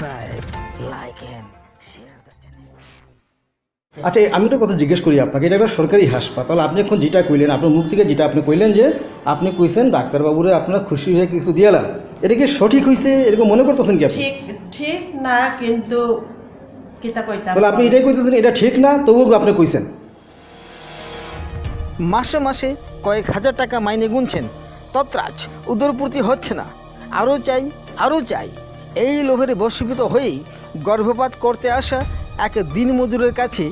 subscribe, like and share the channel. আচ্ছা আমি একটা কথা জিজ্ঞেস করি আপনাকে এটা একটা সরকারি হাসপাতাল। আপনি এখন যেটা কইলেন আপনার মুখ থেকে যেটা আপনি কইলেন যে আপনি কইছেন ডাক্তারবাবুরে আপনারা খুশি হয়ে কিছু দিয়ালেন এটা কি সঠিক হয়েছে এরকম মনে করতেছেন কি আপনি? ঠিক ঠিক না কিন্তু কিতা কইতাম বলে আপনি এটাই কইতেছেন এটা ঠিক না? তবুও আপনি কইছেন? মাসে মাসে কয়েক হাজার টাকা মাইনে গুনছেন। তত্রাজ উদরপূর্তি হচ্ছে না। আরও চাই আরও চাই। এই লোভের বশীভূত হয়েই গর্ভপাত করতে আসা এক দিনমজুরের কাছে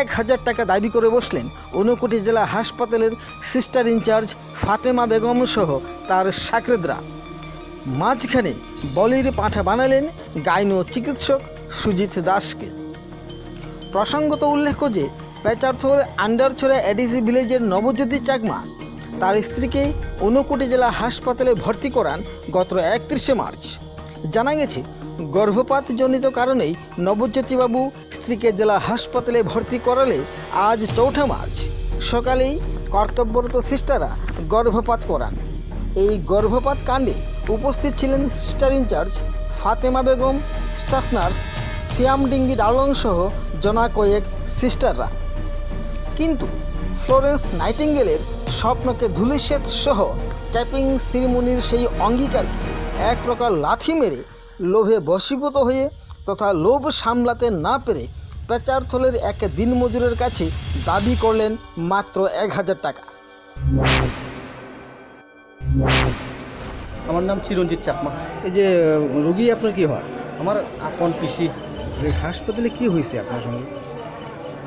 এক হাজার টাকা দাবি করে বসলেন ঊনকোটি জেলা হাসপাতালের সিস্টার ইনচার্জ ফাতেমা বেগম সহ তার সাকরেদরা। মাঝখানে বলির পাঁঠা বানালেন গাইনো চিকিৎসক সুজিত দাসকে। প্রসঙ্গত উল্লেখ্য যে পেচারথোর আন্ডারছড়া এডিসি ভিলেজের নবজ্যোতি চাকমা তার স্ত্রীকে ঊনকোটি জেলা হাসপাতালে ভর্তি করান গত একত্রিশে মার্চ। জানা গেছে, গর্ভপাতজনিত কারণেই নবজ্যোতিবাবু স্ত্রীকে জেলা হাসপাতালে ভর্তি করালে আজ চৌঠা মার্চ। সকালেই কর্তব্যরত সিস্টাররা গর্ভপাত করান। এই গর্ভপাত কাণ্ডে উপস্থিত ছিলেন sister incharge Fatema Begum, staff nurse Shyam Dingi Dalang সহ জনা কয়েক সিস্টাররা। কিন্তু ফ্লোরেন্স নাইটিঙ্গেলের স্বপ্নকে ধুলিশ্বেত সহ ক্যাপিং সিরিমনির সেই অঙ্গীকারকে এক প্রকার লাথি মেরে লোভে বশীভূত হয়ে তথা লোভ সামলাতে না পেরে পেচারথলের এক দিনমজুরের কাছে দাবি করলেন মাত্র এক হাজার টাকা। আমার নাম চিরঞ্জিত চাকমা। এই যে রুগী আপনার কি হয়? আমার আপন পিসি। হাসপাতালে কি হয়েছে আপনার সঙ্গে?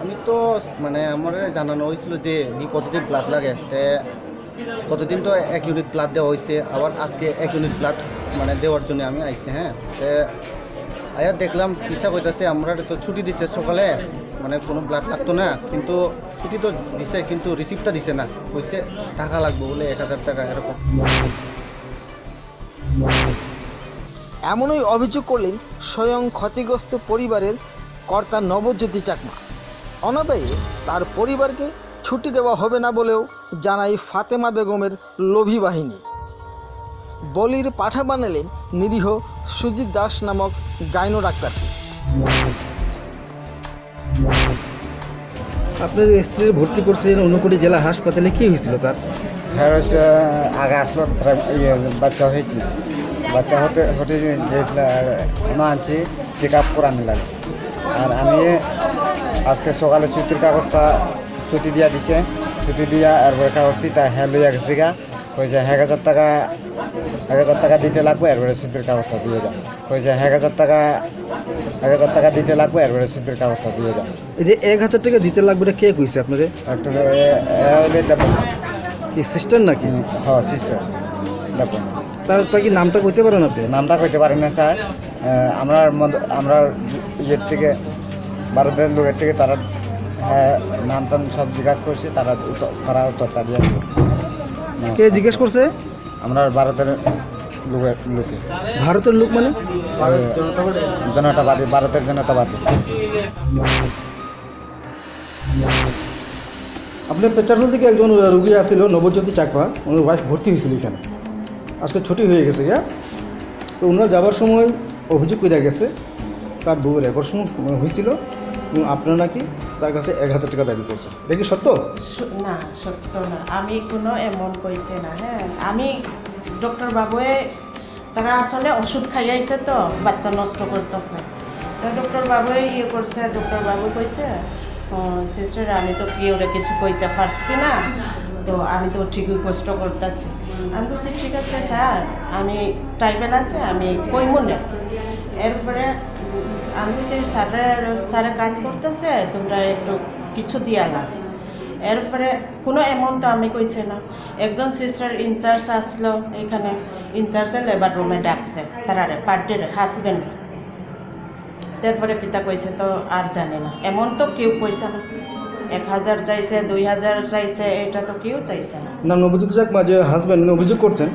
আমি তো মানে আমার জানানো হয়েছিল যে বি পজিটিভ ব্লাড লাগে। তে কতদিন তো এক ইউনিট ব্লাড দেওয়া হয়েছে আবার আজকে এক ইউনিট ব্লাড মানে দেওয়ার জন্য আমি আইছি হ্যাঁ? আয়া দেখলাম, পিসা কইতাছে, আমরা তো ছুটি দিছে সকালে মানে কোনো ব্লাড লাগতো না, কিন্তু ছুটি তো দিছে, কিন্তু রিসিপ্টটা দিছে না। কইছে, টাকা লাগবে বলে এক হাজার টাকা, এরকম। এমনই অভিযোগ করলেন স্বয়ং ক্ষতিগ্রস্ত পরিবারের কর্তা নবজ্যোতি চাকমা। অনাদায়ে তার পরিবারকে ছুটি দেওয়া হবে না বলেও জানাই ফাতেমা বেগমের লোভী বাহিনী। বলির পাঠা বানালেন নিরীহ সুজিত দাস নামক গাইনো ডাক্তারকে। আপনার স্ত্রীর ভর্তি করছিলেন ঊনকোটি জেলা হাসপাতালে কি হয়েছিল তার? হ্যাঁ আগে আসলো ইয়ে বাচ্চা হয়েছিল। বাচ্চা হতে হতে গিয়েছিল আর কোনো আনছি চেক আপ করানো লাগে। আর আমি আজকে সকালে ছুটির কাগজটা ছুটি দিয়া দিছে। ছুটি দিয়া আর ওই কাগজটি তা হ্যাঁ লইয়া গেছে গা। কইছে এক হাজার টাকা এক হাজার টাকা দিতে লাগবে এরপরে সুদের কাগজটা দিয়ে যাও কইছে এক হাজার টাকা এক হাজার টাকা দিতে লাগবে এরপরে সুদের কাগজটা দিয়ে যাও এই যে এক হাজার টাকা দিতে লাগবে এটা কে কইছে আপনাদের একটা কি সিস্টার নাকি? হ্যাঁ সিস্টার দেবেন তার তার কি নামটা কইতে পারেন আপনি নামটা কইতে পারি না স্যার আমরা আমরা ইয়ের থেকে ভারতের লোকের থেকে তারা নাম টাম সব জিজ্ঞাসা করছে তারা তারা উত্তরটা দিয়েছে কে জিজ্ঞেস করছে? আমরা ভারতের লোকের লোকে। ভারতের লোক মানে? জনতাবাদী। ভারতের জনতাবাদী। আপনার পেচারল থেকে একজন রুগী আসছিল নবজ্যোতি চাকমা। ওনার ওয়াইফ ভর্তি হয়েছিল এখানে। আজকে ছুটি হয়ে গেছে গিয়া তো ওনারা যাবার সময় অভিযোগ করে গেছে তার বউয়ের অপারেশন হয়েছিল। এবং আপনারা নাকি তার কাছে এক হাজার টাকা দাবি করছেন। এটা কি সত্য? না সত্য না। আমি কোনো এমন কইছে না হ্যাঁ। আমি ডক্টর বাবুয়ে তারা আসলে ওষুধ খাইয়াইছে তো, বাচ্চা নষ্ট করতেছে। তো ডক্টর বাবুয়ে ইয়ে করছে ডক্টর বাবু কইছে সিস্টার আমি তো কি ওরা কিছু কইতে পারছি না, তো আমি তো ঠিকই কষ্ট করতেছি। আমি বলছি, ঠিক আছে, স্যার, আমি টাইবেল আছে, আমি কইমু না। এরপরে আমি বলছি স্যারের স্যারের কাজ করতেছে, তোমরা একটু কিছু দিয়া না। এরপরে কোনো অ্যামাউন্ট তো আমি কইছে না। একজন সিস্টার ইনচার্জ আসলো এখানে ইনচার্জের লেবার রুমে ডাকছে, তারারে পার্টির হাজবেন্ড তারপরে পিতা কইছে, তো আর জানে না। এমন তো কেউ কইছে না। এক হাজার চাইছে, দুই হাজার চাইছে, এটা তো কেউ চাইছে না। না নবজ্যোতি চাকমা যে হাজব্যান্ড অভিযোগ করছেন।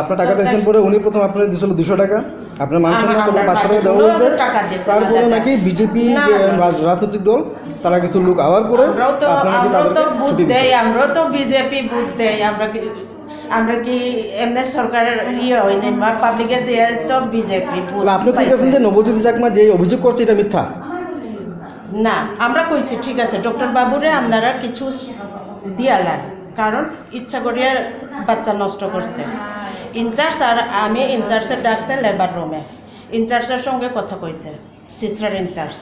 আপনার টাকা দিয়েছেন পরে উনি প্রথম আপনার দিয়েছিল দুশো টাকা। আপনার মানছেন না তখন পাঁচশো টাকা দেওয়া হয়েছে। তারপরে নাকি বিজেপি যে রাজনৈতিক দল তারা কিছু লোক আওয়ার তো আপনারা তো তাদেরকে ছুটি দেই দিচ্ছেন তো বিজেপি বুথ দেয় আমরা কি আমরা কি এমনি সরকারের ইয়ে হয়নি বা পাবলিকে দিয়ে তো বিজেপি আপনি কইতেছেন যে নবজ্যোতি চাকমা যে অভিযোগ করছে এটা মিথ্যা? না আমরা কইছি ঠিক আছে ডক্টর বাবুরে আপনারা কিছু দিয়ালেন কারণ ইচ্ছা করিয়া বাচ্চা নষ্ট করছে। ইনচার্জ আর আমি ইনচার্জের ডাকছে লেবার রুমে ইনচার্জের সঙ্গে কথা কইছে সিস্টার ইনচার্জ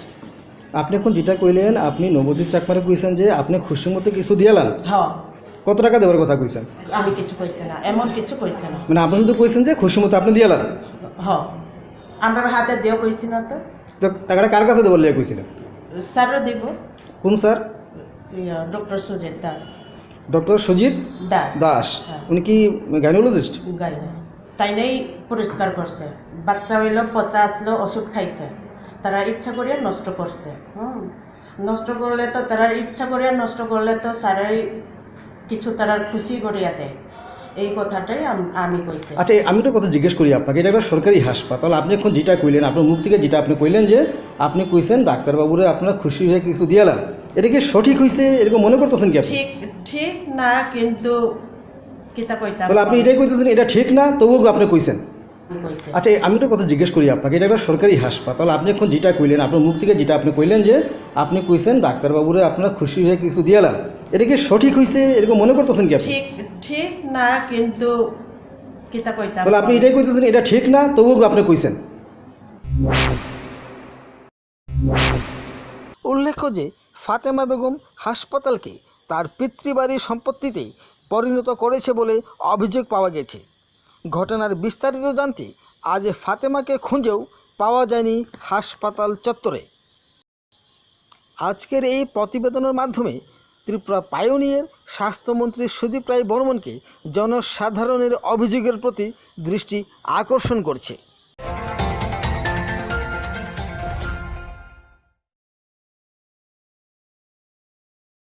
আপনি এখন যেটা কইলেন আপনি নবজ্যোতি চাকমারে কইছেন যে আপনি খুশি মতো কিছু দিয়ালেন হ। কত টাকা দেওয়ার কথা কইছেন? আমি কিছু কইছে না এমন কিছু কইছে না। মানে আপনি শুধু কইছেন যে খুশি মতো আপনি দিয়ালেন হ। আমরা হাতে দেও কইছি না তো। তো টাকাটা কার কাছে দেওয়ার লিয়ে কইছিলেন? স্যারও দিব। কোন sir? Doctor Sujit Das. Doctor Sujit Das. Das. হ্যাঁ। উনি কি গাইনোলজিস্ট? নেই পরিষ্কার করছে। বাচ্চা হইল পচা আসলো ওষুধ খাইছে। তারা ইচ্ছা করিয়া নষ্ট করছে। হুম। নষ্ট করলে তো তারা ইচ্ছা করিয়া নষ্ট করলে তো সারাই কিছু তারা খুশি করিয়া দেয়। এই কথাটাই আমি কইছি। আচ্ছা আমি তো কথা জিজ্ঞেস করি আপনাকে এটা একটা সরকারি হাসপাতাল। আপনি এখন যেটা কইলেন আপনার মুখ থেকে যেটা আপনি কইলেন যে আপনি কইছেন ডাক্তারবাবুরে আপনারা খুশি হয়ে কিছু দিয়ালেন এটা কি সঠিক হয়েছে এরকম মনে করতেছেন কি আপনি? ঠিক ঠিক না কিন্তু কিতা কইতাম? তাহলে আপনি এটাই কইতেছেন এটা ঠিক না? তবুও আপনি কইছেন। আচ্ছা আমি তো কথা জিজ্ঞেস করি আপনাকে এটা একটা সরকারি হাসপাতাল। আপনি এখন যেটা কইলেন আপনার মুখ থেকে যেটা আপনি কইলেন যে আপনি কইছেন ডাক্তারবাবুরে আপনারা খুশি হয়ে কিছু দিয়ালেন এটা কি সঠিক হয়েছে এরকম মনে করতেছেন কি আপনি? ঠিক ঠিক না কিন্তু কিতা কইতাম? তাহলে আপনি এটাই কইতেছেন এটা ঠিক না? তবুও আপনি কইছেন। উল্লেখ্য যে ফাতেমা বেগম হাসপাতালকে তার পিতৃবাড়ির সম্পত্তিতে পরিণত করেছে বলে অভিযোগ পাওয়া গেছে। ঘটনার বিস্তারিত জানতে আজ ফাতেমাকে খুঁজেও পাওয়া যায়নি হাসপাতাল চত্বরে। আজকের এই প্রতিবেদনের মাধ্যমে ত্রিপুরা পায়োনিয়ের স্বাস্থ্যমন্ত্রী সুদীপ রায় বর্মনকে জনসাধারণের অভিযোগের প্রতি দৃষ্টি আকর্ষণ করছে।